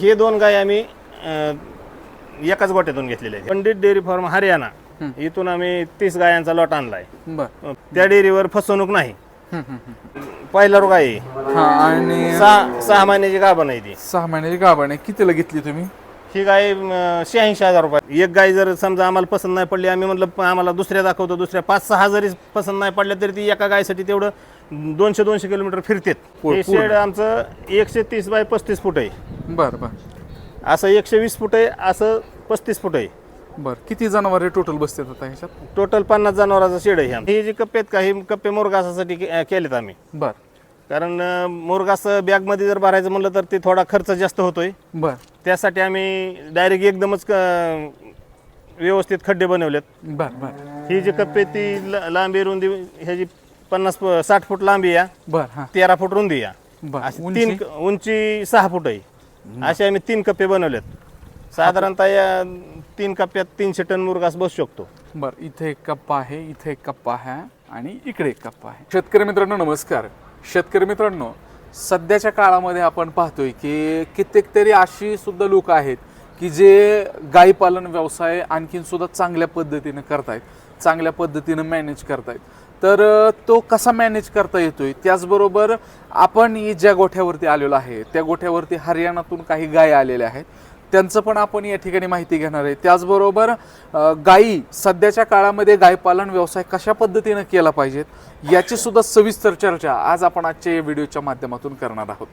हे दोन गाय आम्ही अं, एकाच गोट्यातून घेतलेले आहेत. पंडित डेअरी फार्म हरियाणा इथून आम्ही तीस गायांचा लॉट आणलाय. बर. त्या डेअरीवर फसवणूक नाही. हम्म, हम्म, हम्म. पहिला रोग आहे. ही. आणि सहा सहा महिन्याची गाभण आहे ती. सहा महिन्याची गाभण आहे. कितीला घेतली तुम्ही? ही गाय शहाऐंशी हजार रुपये. एक गाय जर समजा आम्हाला पसंत नाही पडली आम्ही म्हटलं प- आम्हाला दुसऱ्या दाखवतो दुसऱ्या पाच सहा जरी पसंत नाही पडल्या तरी ती एका गायसाठी तेवढं दोनशे दोनशे किलोमीटर फिरतेत. पूर्ण. हे शेड आमचं एकशे तीस बाय पस्तीस फूट आहे. बर बर. असं एकशे वीस फूट आहे असं पस्तीस फूट आहे. बर किती जनावरे टोटल बसतात आता ह्याच्यात? टोटल पन्नास जनावराचं शेड आहे हे. ही जी कप्पे आहेत का ही कप्पे मोरगासासाठी के- केलेत आम्ही. बर. कारण अं, मोरगास बॅगमध्ये जर भरायचं म्हणलं तर ते थोडा खर्च जास्त होतोय. बर. त्यासाठी आम्ही डायरेक्ट एकदमच क- व्यवस्थित खड्डे बनवलेत. बर बर. ही जी कप्पे ती ल- लांबी रुंदी ह्याची पन्नास फ- साठ फूट लांबी या बर हा. तेरा फूट रुंदी या बर अशी उंची? तीन क- उंची सहा फूट आहे. असे आम्ही तीन कप्पे बनवलेत. साधारणतः या तीन कप्प्यात तीनशे टन मुरगास बसू शकतो. बर इथे एक कप्पा आहे इथे एक कप्पा आहे आणि इकडे एक कप्पा आहे. शेतकरी मित्रांनो नमस्कार. शेतकरी मित्रांनो सध्याच्या काळामध्ये आपण पाहतोय की कित्येक तरी अशी सुद्धा लोक आहेत की जे गाई पालन व्यवसाय आणखीन सुद्धा चांगल्या पद्धतीनं करतायत चांगल्या पद्धतीनं मॅनेज करतायत. तर तो कसा मॅनेज करता येतोय? त्याचबरोबर आपण ज्या गोठ्यावरती आलेलो आहे त्या गोठ्यावरती हरियाणातून काही गाय आलेल्या आहेत. त्यांचं पण आपण या ठिकाणी माहिती घेणार आहे. त्याचबरोबर गायी सध्याच्या काळामध्ये गायपालन व्यवसाय कशा पद्धतीनं केला पाहिजेत याची सुद्धा सविस्तर चर्चा आज आपण आजच्या या व्हिडिओच्या माध्यमातून करणार आहोत.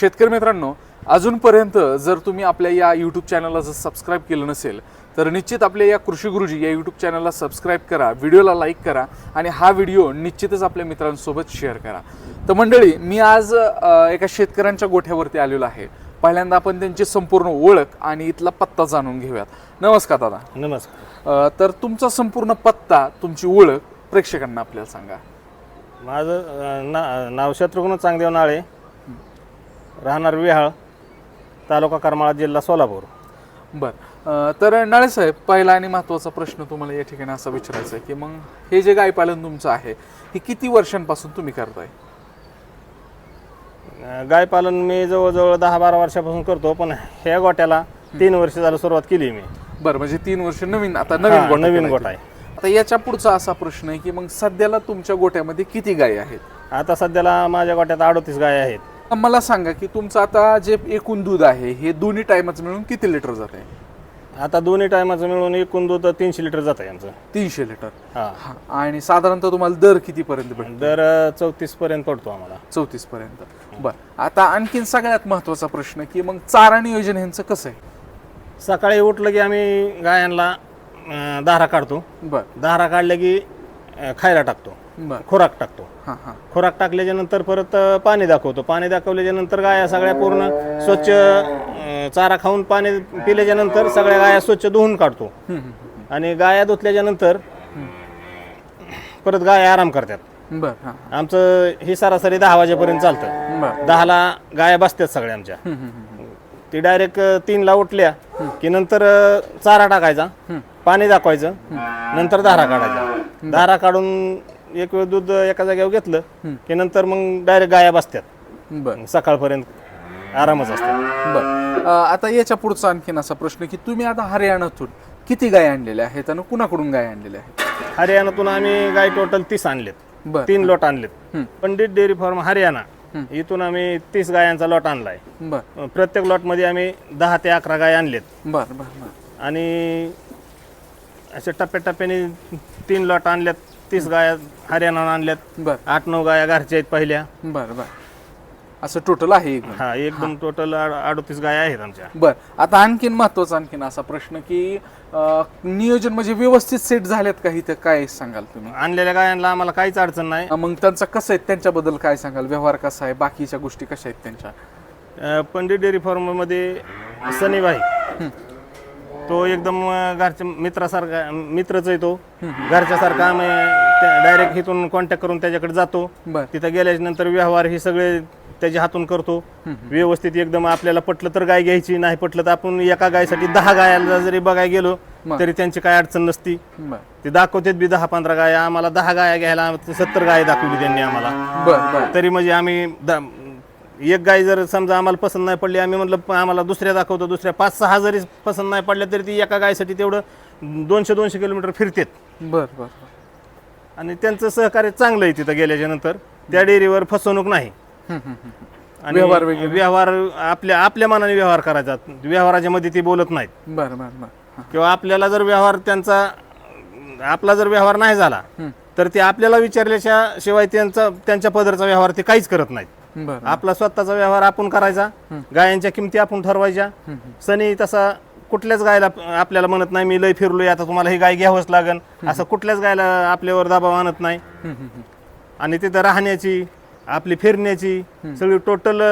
शेतकरी मित्रांनो अजूनपर्यंत जर तुम्ही आपल्या या यूट्यूब चॅनलला जर सबस्क्राईब केलं नसेल तर निश्चित आपल्या या कृषी गुरुजी या यूट्यूब चॅनलला सबस्क्राईब करा व्हिडिओला लाईक करा आणि हा व्हिडिओ निश्चितच आपल्या मित्रांसोबत शेअर करा. तर मंडळी मी आज एका शेतकऱ्यांच्या गोठ्यावरती आलेलो आहे. पहिल्यांदा आपण त्यांची संपूर्ण ओळख आणि इथला पत्ता जाणून घेऊयात. नमस्कार दादा. नमस्कार. तर तुमचा संपूर्ण पत्ता तुमची ओळख प्रेक्षकांना आपल्याला सांगा. माझं ना नाव शत्रुघ्न चांगदेव नाळे. राहणार विहाळ तालुका करमाळा जिल्हा सोलापूर. बर. तर नाळे साहेब पहिला आणि महत्त्वाचा प्रश्न तुम्हाला या ठिकाणी असा विचारायचा आहे की मग हे जे गायपालन तुमचं आहे हे किती वर्षांपासून तुम्ही करताय? अं, गाय पालन मी जवळजवळ दहा बारा वर्षापासून करतो पण ह्या गोट्याला तीन वर्ष झालं सुरुवात केली मी. बरं म्हणजे तीन वर्ष नवीन आता नवीन नवीन तुम्ही. आहे. आता याच्या पुढचा असा प्रश्न आहे की मग सध्याला तुमच्या गोट्यामध्ये किती गायी आहेत? आता सध्याला माझ्या गोट्यात अडोतीस गाय आहेत. मला सांगा की तुमचं आता जे एकूण दूध आहे हे दोन्ही टायमाचं मिळून किती लिटर जात आहे? आता दोन्ही टायमाचं मिळून एकूण दूध तीनशे लिटर जात आहे आमचं तीनशे लिटर. हा. हा. आणि साधारणतः तुम्हाला दर कितीपर्यंत भेटतो? दर चौतीस पर्यंत पडतो आम्हाला. चौतीस पर्यंत बर. आता आणखीन सगळ्यात महत्त्वाचा प्रश्न की मग चारा नियोजन ह्यांचं कसं आहे? सकाळी उठलं की आम्ही गायांना अं, दारा काढतो. बर. दारा काढल्या की अं, खायला टाकतो. बर. खुराक टाकतो. हां हां. खुराक टाकल्याच्या नंतर परत अं, पाणी दाखवतो. पाणी दाखवल्याच्या नंतर गाया सगळ्या पूर्ण स्वच्छ अं, चारा खाऊन पाणी पिल्याच्या नंतर सगळ्या गाया स्वच्छ धुवून काढतो. आणि गाया धुतल्याच्या नंतर परत गाया आराम करतात. बर हां आमचं ही सरासरी दहा वाजेपर्यंत चालतं. बर. दहाला गाया बसतात सगळ्या आमच्या. ती डायरेक्ट तीनला उठल्या की नंतर अं, चारा टाकायचा पाणी दाखवायचं नंतर धारा काढायचा. धारा काढून एक वेळ दूध एका जागेवर घेतलं की नंतर मग डायरेक्ट गाया बसतात. बर. सकाळपर्यंत. आरामच असतात. बर. आता याच्या पुढचा आणखीन असा प्रश्न की तुम्ही आता हरियाणातून किती गाय आणलेल्या आहेत आणि कुणाकडून गाय आणलेल्या आहेत? हरियाणातून आम्ही गाय टोटल तीस आणलेत. बर. तीन लॉट आणलेत. पंडित डेअरी फार्म हरियाणा इथून आम्ही तीस गायांचा लॉट आणलाय. बर. प्रत्येक लॉटमध्ये आम्ही दहा ते अकरा गाय आणलेत. बर बर बर. आणि असे टप्प्याटप्प्याने तीन लॉट आणल्यात तीस गाया हरियाणा आणल्यात. बर. आठ नऊ गाया घरच्या आहेत पहिल्या. बर बर. असं टोटल आहे एकूण हा एकदम टोटल अडतीस गाया आहेत आमच्या. बर आता आणखीन महत्त्वाचा आणखीन असा प्रश्न की अ, नियोजन म्हणजे व्यवस्थित सेट झालेत का इथं? काय सांगाल तुम्ही? आणलेल्या गायांना आम्हाला काहीच अडचण नाही. अ, मग त्यांचं कसं आहे? त्यांच्याबद्दल काय सांगाल? व्यवहार कसा आहे? बाकीच्या गोष्टी कशा आहेत त्यांच्या? अं, पंडित डेअरी फार्ममध्ये सनीबाई. तो एकदम अं, घरच्या मित्रासारखा मित्रच आहे तो. घरच्यासारखा आम्ही डायरेक्ट इथून कॉन्टॅक्ट करून त्याच्याकडे जातो. बर. तिथं गेल्याच्यानंतर व्यवहार हे सगळे त्याच्या हातून करतो. व्यवस्थित एकदम आपल्याला पटलं तर गाय घ्यायची नाही पटलं तर आपण एका गायसाठी दहा गायाला जरी बघायला गेलो. तरी त्यांची काय अडचण नसती. ते दाखवतात बी दहा पंधरा गाया आम्हाला दहा गाया घ्यायला सत्तर गाय दाखवली त्यांनी आम्हाला. तरी म्हणजे आम्ही एक गाय जर समजा आम्हाला पसंत नाही पडली आम्ही म्हटलं आम्हाला दुसऱ्या दाखवतो दुसऱ्या पाच सहा जरी पसंत नाही पडल्या तरी ती एका गायसाठी तेवढं दोनशे दोनशे किलोमीटर फिरतेत. बर बर आणि त्यांचं सहकार्य चांगलं आहे तिथं गेल्याच्यानंतर त्या डेअरीवर फसवणूक नाही. आणि व्यवहार वगैरे? व्यवहार आपल्या आपल्या मनाने व्यवहार करायचा. व्यवहाराच्या मध्ये ती बोलत नाहीत. बर बर बर. हा. किंवा आपल्याला जर व्यवहार त्यांचा आपला जर व्यवहार नाही झाला हम्म. तर ते आपल्याला विचारल्याच्या शिवाय त्यांचा त्यांच्या पदरचा व्यवहार ते काहीच करत नाहीत. बर आपला स्वतःचा व्यवहार आपण करायचा गायांच्या किमती आपण ठरवायच्या. सनी तसा कुठल्याच गायला आपल्याला म्हणत नाही मी लय फिरलोय आता तुम्हाला ही गाय घ्यावंच लागन. असं कुठल्याच गायला आपल्यावर दबाव आणत नाही. हम्म, हम्म, हम्म. आणि तिथं राहण्याची आपली फिरण्याची सगळी टोटल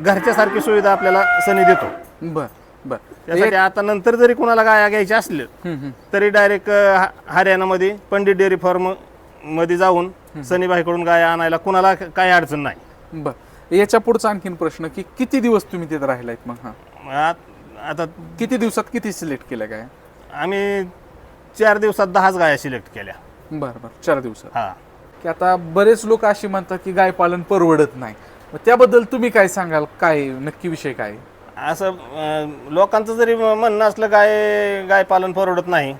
घरच्या सारखी सुविधा आपल्याला सनी देतो. बर बर. त्यासाठी आता नंतर जरी कुणाला गाया घ्यायच्या असल्या हम्म. तरी डायरेक्ट हरियाणामध्ये पंडित डेअरी फार्ममध्ये जाऊन सनीबाईकडून गाया आणायला कुणाला काही अडचण नाही. बर. याच्या पुढचा आणखीन प्रश्न की किती दिवस तुम्ही तिथे राहिलायत मग? हा. आत- आता किती दिवसात किती सिलेक्ट केल्या काय आम्ही चार दिवसात दहाच गाया सिलेक्ट केल्या. बर बर. चार दिवसात. हा. की आता बरेच लोक अशी म्हणतात की गाय पालन परवडत नाही. मग त्याबद्दल तुम्ही काय सांगाल? काय नक्की विषय काय? असं अं, लोकांचं जरी म्हणणं असलं गाय गाय पालन परवडत नाही.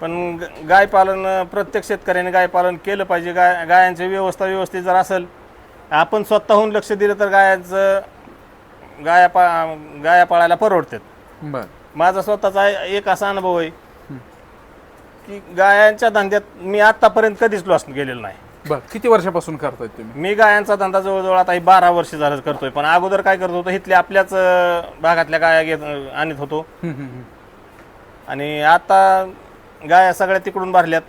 पण ग- गाय पालन अं, प्रत्येक शेतकऱ्याने गाय पालन केलं पाहिजे. गाय गायांची व्यवस्था व्यवस्थित जर असेल आपण स्वतःहून लक्ष दिलं तर गायाचं गाया पा गाया पाळायला परवडतात. बर. माझा स्वतःचा एक असा अनुभव आहे. की गायांच्या धंद्यात मी आतापर्यंत कधीच लॉस गेलेलो नाही. बर किती वर्षापासून करताय तुम्ही? मी गायांचा धंदा जवळजवळ आता ही बारा वर्ष झालं करतोय पण अगोदर काय करत होतो इथल्या आपल्याच अं, भागातल्या गाया घेत अं, आणत होतो. हम्म, हम्म, हम्म. आणि आता गाया सगळ्या तिकडून भरल्यात.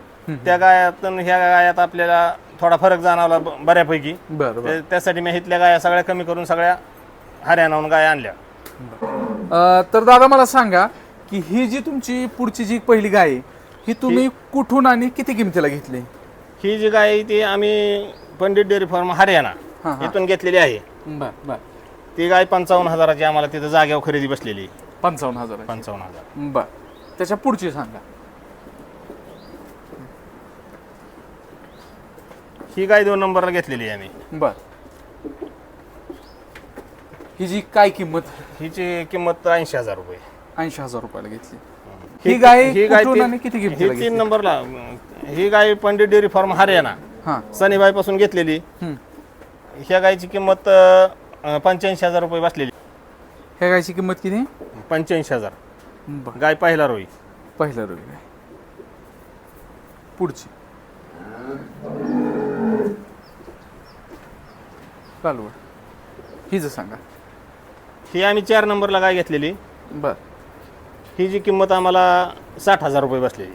त्या गायातून ह्या गायात आपल्याला थोडा फरक जाणवला ब- बऱ्यापैकी. बर बर. ते- त्यासाठी मी इथल्या गाया सगळ्या कमी करून सगळ्या हरियाणाहून गाया आणल्या. अ, तर दादा मला सांगा की ही जी तुमची पुढची जी पहिली गाय आहे ही तुम्ही कुठून आणि किती किमतीला घेतली? ही जी गाय आहे ती आम्ही पंडित डेअरी फार्म हरियाणा हा, हा. इथून घेतलेली आहे. बर बर. ती गाय पंचावन्न हजाराची आम्हाला तिथं जाग्यावर खरेदी बसलेली. पंचावन्न हजार पंचावन्न हजार. बर. त्याच्या पुढची सांगा. ही गाय दोन नंबरला घेतलेली आहे आम्ही. बर. ही जी काय किंमत? हिची किंमत ऐंशी हजार रुपये. ऐंशी हजार रुपयाला घेतली. ही गाय कुठून तीन- आणि किती किमतीला ही तीन नंबरला ही गाय पंडित डेअरी फार्म हरियाणा हा. सनीबाई पासून घेतलेली. हम्म. ह्या गायची किंमत पंच्याऐंशी हजार रुपये बसलेली. ह्या गायची किंमत किती? पंच्याऐंशी हजार. बर. गाय पहिला रोई. पहिला रोग गाय. पुढची. कालवड. हिच सांगा. ही आम्ही चार नंबरला गाय घेतलेली. बर. ही जी किंमत आम्हाला साठ हजार रुपये बसलेली.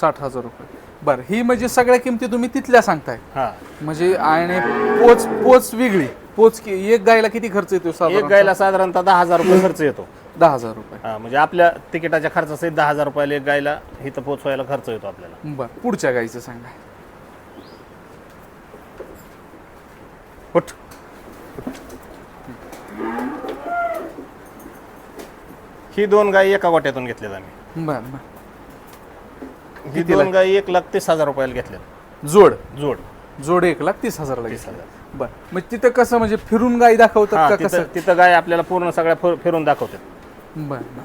साठ हजार रुपये. बर ही म्हणजे सगळ्या किमती तुम्ही तिथल्या सांगताय. हा. म्हणजे आणि पोच पोच वेगळी. पोच कि- एक गायला किती खर्च येतो एक साधारण गायला साधारणतः दहा हजार रुपये खर्च येतो. दहा हजार रुपये. हा म्हणजे आपल्या तिकिटाच्या खर्चासहित दहा हजार रुपयाला एक गायला इथं पोचवायला खर्च येतो आपल्याला. बर पुढच्या गायचं सांगा. उठ. ही दोन गाय एका गोट्यातून घेतल्यात आम्ही. बर बर. ही दोन गाय एक लाख तीस हजार रुपयाला घेतल्यात जोड? जोड. जोड एक लाख तीस हजार बर. मग तिथं कसं म्हणजे फिरून गाय दाखवतात हा का तिथं कसं? तिथं गाय आपल्याला पूर्ण सगळ्या फिर- फिरून दाखवतात. बर बर.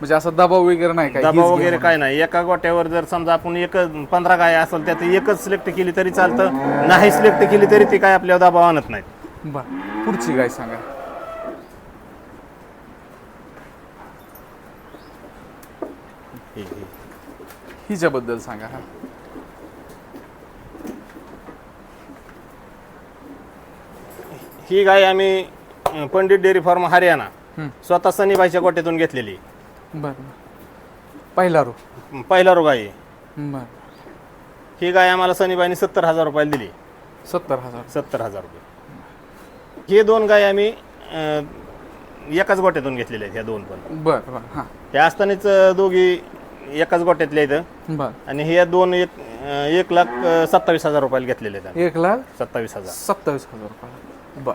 म्हणजे असा दबाव वगैरे नाही काय दबाव वगैरे. काय नाही. एका गोट्यावर जर समजा आपण एक पंधरा गाय असेल त्यात एकच सिलेक्ट केली तरी चालतं. नाही सिलेक्ट केली तरी ती काय आपल्याला दबाव आणत नाहीत. बर. पुढची गाय सांगा ही- ही. हिच्याबद्दल सांगा हा. ही गाय आम्ही पंडित डेअरी फार्म हरियाणा. स्वतः सनीबाईच्या गोट्यातून घेतलेली. बर पहिला रो. पहिला रोग आहे. बर. ही गाय आम्हाला सनीबाईने सत्तर हजार रुपयाला दिली. सत्तर हजार. सत्तर हजार रुपये. हे दोन गाय आम्ही एकाच गोट्यातून घेतलेल्या आहेत ह्या दोन पण. बर बर हां. ह्या असतानाच दोघी एकाच गोट्यातल्या इथं. बर. आणि हे दोन एक एक लाख अं, सत्तावीस हजार रुपयाला घेतलेले आहेत. आम्ही. एक लाख? सत्तावीस हजार. सत्तावीस हजार रुपये बर.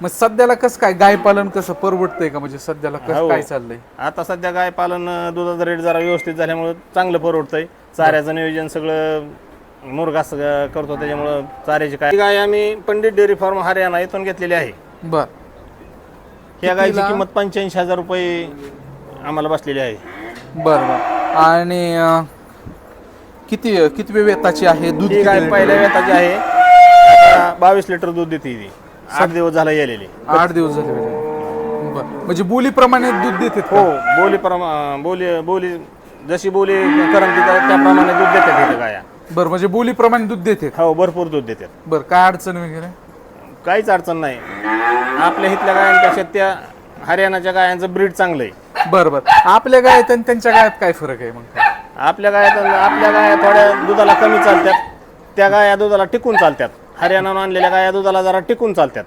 मग सध्याला कसं काय? गाय पालन कसं परवडतंय का? म्हणजे सध्याला कसं हो. काय चाललंय? आता सध्या गाय पालन अं, दुधाचा रेट जरा व्यवस्थित झाल्यामुळं चांगलं परवडतंय. चाऱ्याचं नियोजन सगळं मुरघास अं, करतो. त्याच्यामुळं चाऱ्याची काय ही गाय आम्ही पंडित डेअरी फार्म हरियाणा इथून घेतलेली आहे. बर. या गायची? किंमत पंच्याऐंशी हजार रुपये आम्हाला बसलेली आहे. बरं बरं. आणि किती किती वेताची आहे? दूध किती लिटर? पहिल्या वेताची आहे? आता बावीस लिटर दूध देते ती. आठ दिवस झाला गेलेली. आठ दिवस झाले. म्हणजे. बरं. म्हणजे बोलीप्रमाणे दूध देते हो बोली प्रमा बोली बोली जशी बोली करंती त्या- त्याप्रमाणे दूध देतात इथे गाया. बरं म्हणजे बोलीप्रमाणे दूध देते हो भरपूर दूध देतात बरं काय अडचण वगैरे? काहीच अडचण नाही. आपल्या इथल्या गायांपेक्षा त्या हरियाणाच्या गायांचं ब्रीड चांगलं आहे. बरं बरं. आपल्या गायत आणि त्यांच्या गायात काय फरक आहे मग? आपल्या गायात आपल्या गाया थोड्या दुधाला कमी चालतात त्या गाया दुधाला टिकून चालतात हरियाणाहून आणलेल्या गाया दुधाला जरा टिकून चालतात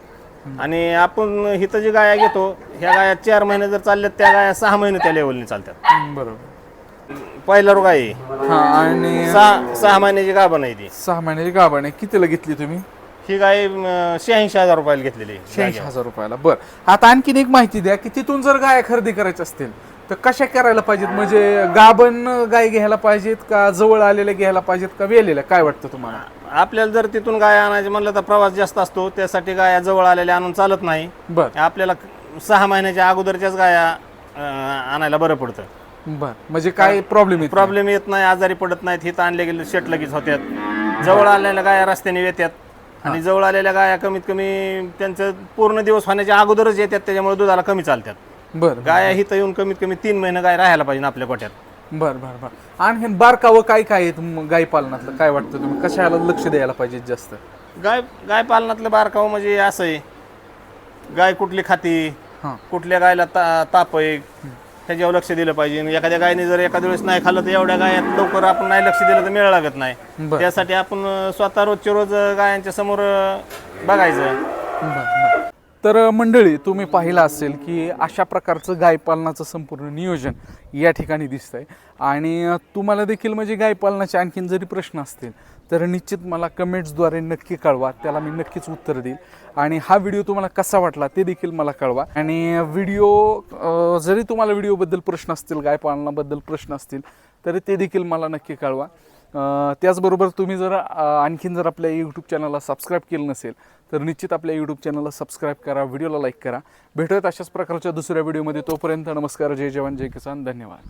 आणि आपण इथं जी गाया घेतो ह्या गाया चार महिने जर चालल्यात त्या गाया सहा महिने त्या लेवलने चालतात बरोबर. पहिला रोग आहे. हा आणि सहा सहा महिन्याची गाभण आहे ती. सहा महिन्याची गाभण आहे. कितीला घेतली तुम्ही? ही गाय शहाऐंशी हजार रुपयाला घेतलेली शहाऐंशी हजार रुपयाला. बरं. आता आणखीन एक माहिती द्या की तिथून जर गाय खरेदी करायच्या असतील तर कशा करायला पाहिजेत? म्हणजे गाभण गाय घ्यायला पाहिजेत का जवळ आलेल्या घ्यायला पाहिजेत का वेलेल्या? काय वाटतं तुम्हाला? आपल्याला जर तिथून गाय आणायची म्हणलं तर प्रवास जास्त असतो. त्यासाठी गाया जवळ आलेल्या आणून चालत नाही. बरं. आपल्याला सहा महिन्याच्या अगोदरच्याच गाया आणायला बरं पडतं. बरं. म्हणजे काय प्रॉब्लेम प्रॉब्लेम येत नाही आजारी पडत नाहीत. हिथं आणले गेले शेट लगेच होत्यात. जवळ आलेल्या गाया रस्त्याने येतात आणि जवळ आलेल्या गाया कमीत कमी त्यांचं पूर्ण दिवस होण्याच्या अगोदरच येतात त्याच्यामुळे दुधाला कमी चालतात. बरं गाया हिथं येऊन कमीत कमी तीन महिने गाय राहायला पाहिजे आपल्या गोठ्यात बरं बरं बरं. आणखीन बारकावं काय काय आहेत मग गाई पालनातलं? काय वाटतं तुम्ही? कशाला लक्ष द्यायला पाहिजे जास्त? गाय गाय पालनातलं बारकाव म्हणजे असं आहे. गाय कुठली खाती हां. कुठल्या गायला ता ताप आहे ह्याच्यावर लक्ष दिलं पाहिजे एखाद्या गायने जर एखाद्या वेळेस नाही खाल्लं तर एवढ्या गायात लवकर आपण नाही लक्ष दिलं तर मेळ लागत नाही बरं. त्यासाठी आपण स्वतः रोजच्या रोज गायांच्या समोर बघायचं. तर मंडळी तुम्ही पाहिलं असेल की अशा प्रकारचं गायपालनाचं संपूर्ण नियोजन या ठिकाणी दिसतंय आणि तुम्हाला देखील म्हणजे गायपालनाचे आणखीन जरी प्रश्न असतील तर निश्चित मला कमेंट्सद्वारे नक्की कळवा. त्याला मी नक्कीच उत्तर देईल. आणि हा व्हिडिओ तुम्हाला कसा वाटला ते देखील मला कळवा. आणि व्हिडिओ जरी तुम्हाला व्हिडिओबद्दल प्रश्न असतील गायपालनाबद्दल प्रश्न असतील तरी ते देखील मला नक्की कळवा. त्याचबरोबर तुम्ही जर आणखीन जर आपल्या यूट्यूब चॅनलला सबस्क्राईब केलं नसेल तर निश्चित आपल्या यूट्यूब चॅनलला सबस्क्राईब करा व्हिडिओला लाईक करा. भेटूयात अशाच प्रकारच्या दुसऱ्या व्हिडिओमध्ये तोपर्यंत नमस्कार. जय जवान जय किसान. धन्यवाद.